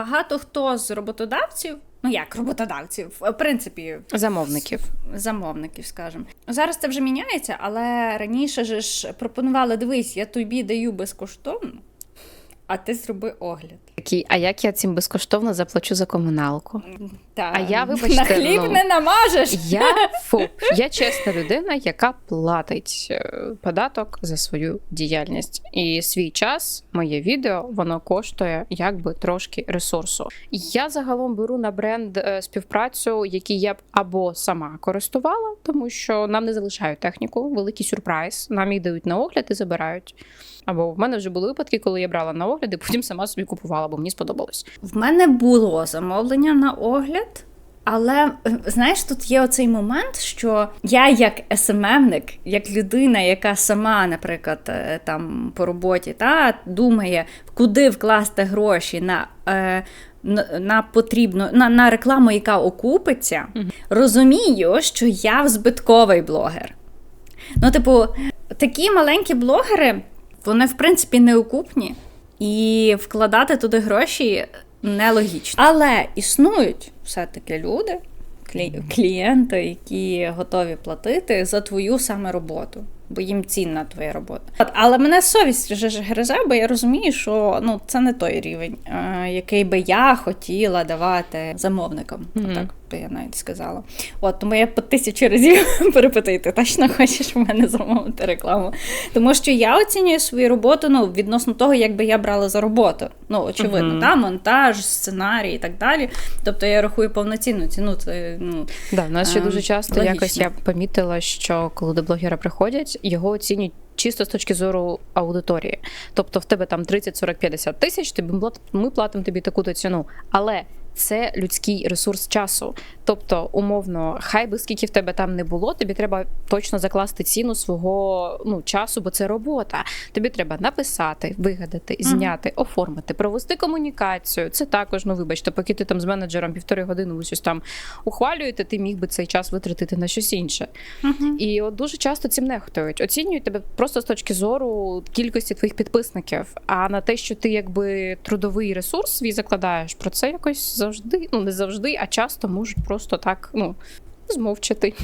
багато хто з роботодавців, ну як роботодавців, в принципі, Замовників. замовників, скажімо. Зараз це вже міняється, але раніше же ж пропонували: дивись, я тобі даю безкоштовно, а ти зроби огляд. Такий, а як я цим безкоштовно заплачу за комуналку? Та, А я, вибачте, на хліб ну, не намажеш. Я фу, я чесна людина, яка платить е, податок за свою діяльність. І свій час, моє відео, воно коштує якби трошки ресурсу. Я загалом беру на бренд е, співпрацю, який я б або сама користувала, тому що нам не залишають техніку, великий сюрприз. Нам їх дають на огляд і забирають. Або в мене вже були випадки, коли я брала на огляд і потім сама собі купувала, бо мені сподобалось. В мене було замовлення на огляд. Але е, знаєш, тут є оцей момент, що я як СММник, як людина, яка сама, наприклад, е, там по роботі та думає, куди вкласти гроші на. Е, на, потрібну на, на рекламу, яка окупиться, розумію, що я взбитковий блогер. Ну, типу, такі маленькі блогери, вони в принципі не окупні, і вкладати туди гроші нелогічно. Але існують все-таки люди, клі- клієнти, які готові платити за твою саме роботу. Бо їм цінна твоя робота. Але мене совість вже ж гризе, бо я розумію, що ну це не той рівень, е, який би я хотіла давати замовникам. Мгм. Так би я навіть сказала. От тому я по тисячі разів перепитаю, ти точно хочеш в мене замовити рекламу. Тому що я оцінюю свою роботу ну, відносно того, як би я брала за роботу. Ну, очевидно, Мгм. та, монтаж, сценарій і так далі. Тобто я рахую повноцінну ціну. Це ну Да, у нас ще Ем, дуже часто логічно. якось я помітила, що коли до блогера приходять, його оцінюють чисто з точки зору аудиторії. Тобто в тебе там 30, 40, 50 тисяч, тобі ми плат- платимо тобі таку-то ціну. Але це людський ресурс часу. Тобто, умовно, хай би скільки в тебе там не було, тобі треба точно закласти ціну свого ну, часу, бо це робота. Тобі треба написати, вигадати, зняти, оформити, провести комунікацію. Це також, ну вибачте, поки ти там з менеджером півтори години ви щось там ухвалюєте, ти міг би цей час витратити на щось інше. І от дуже часто цим нехтують. Оцінюють тебе просто з точки зору кількості твоїх підписників. А на те, що ти якби трудовий ресурс свій закладаєш, про це якось завжди, ну не завжди, а часто можуть просто так ну змовчати.